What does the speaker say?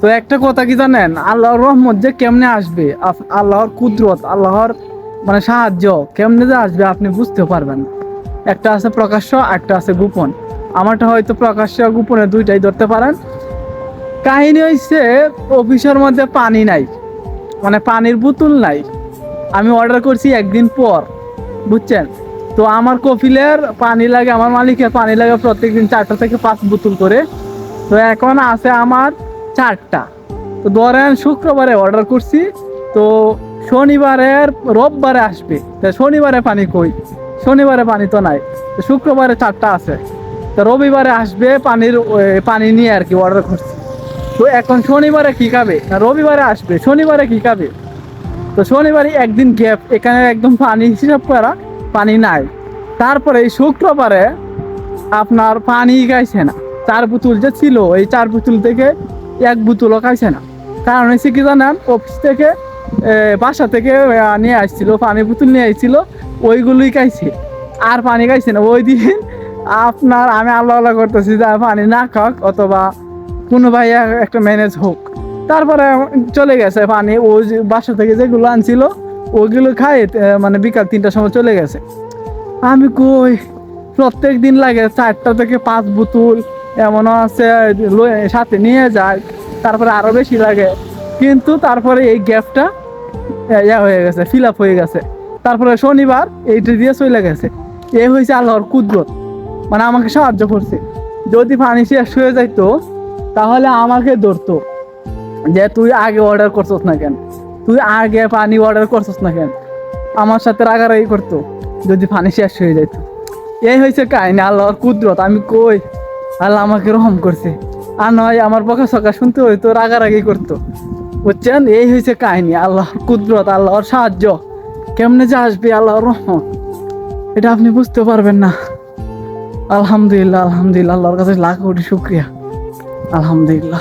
তো একটা কথা কি জানেন? আল্লাহর রহমত যে কেমনে আসবে? আল্লাহর কুদরত, আল্লাহর মানে সাহায্য কেমনে যে আসবে আপনি বুঝতে পারবেন একটা আছে প্রকাশ্য, একটা আছে গোপন। আমারটা হয়তো প্রকাশ্য গোপনে দুইটাই ধরতে পারেন। কাহিনী হচ্ছে অফিসের মধ্যে পানি নাই। মানে পানির বোতল নাই। আমি অর্ডার করছি একদিন পর, বুঝছেন? তো আমার কফিলের পানি লাগে, আমার মালিকের পানি লাগে প্রত্যেকদিন চারটা থেকে পাঁচ বোতল করে। তো এখন আছে আমার চারটা। তো ধরেন শুক্রবারে অর্ডার করছি, তো শনিবারের, রোববারে আসবে। তো শনিবারে পানি কই? শনিবারে পানি তো নাই। শুক্রবারে চারটা আছে। তো রবিবারে আসবে পানির পানি নিয়ে আর কি অর্ডার করছি। তো এখন শনিবারে কি খাবে? না, রবিবারে আসবে। শনিবারে কি খাবে? তো শনিবারে একদিন গ্যাপ এখানে একদম পানি হিসাব করা, পানি নাই। তারপরে শুক্রবারে আপনার পানি গাইছে না। চার পুতুল যে ছিল, এই চার পুতুল থেকে এক বোতলও খাইছে না। কারণ হচ্ছে কি জানেন অফিস থেকে বাসা থেকে নিয়ে আসছিল, পানি বোতল নিয়ে আসছিল, ওইগুলোই খাইছে। আর পানি খাইছে না। ওই দিন আপনার আমি আল্লাহ আল্লাহ করতেছি যে পানি না খাক, অথবা কোনো ভাই একটা ম্যানেজ হোক। তারপরে চলে গেছে পানি ওই বাসা থেকে যেগুলো আনছিল ওইগুলো খাই মানে বিকাল তিনটার সময় চলে গেছে। আমি কই প্রত্যেক দিন লাগে চারটা থেকে পাঁচ বোতল এমনও আছে সাথে নিয়ে যায়, তারপরে আরও বেশি লাগে। কিন্তু তারপরে এই গ্যাপটা ইয়া হয়ে গেছে ফিল আপ হয়ে গেছে। তারপরে শনিবার এইটা দিয়ে চলে গেছে। এই হয়েছে আল্লাহর কুদরত। মানে আমাকে সাহায্য করছে। যদি পানি শেষ হয়ে যাইতো, তাহলে আমাকে ধরতো। যে তুই আগে অর্ডার করছস না কেন? তুই আগে পানি অর্ডার করছস না কেন? আমার সাথে রাগারাগি করতো, যদি পানি শেষ হয়ে যেত এই হয়েছে কাহিনী, আল্লাহর কুদরত। আমি কই আল্লাহ আমাকে রহম করছে। আর নয়, আমার বকা সকা শুনতে হইতো রাগারাগি করতো। বুঝছেন? এই হয়েছে কাহিনী আল্লাহর কুদরত, আল্লাহর সাহায্য। কেমনে যে আসবে আল্লাহর রহমত? এটা আপনি বুঝতে পারবেন না। আলহামদুলিল্লাহ আলহামদুলিল্লাহ, আল্লাহর কাছে লাখ কোটি শুক্রিয়া। আলহামদুলিল্লাহ।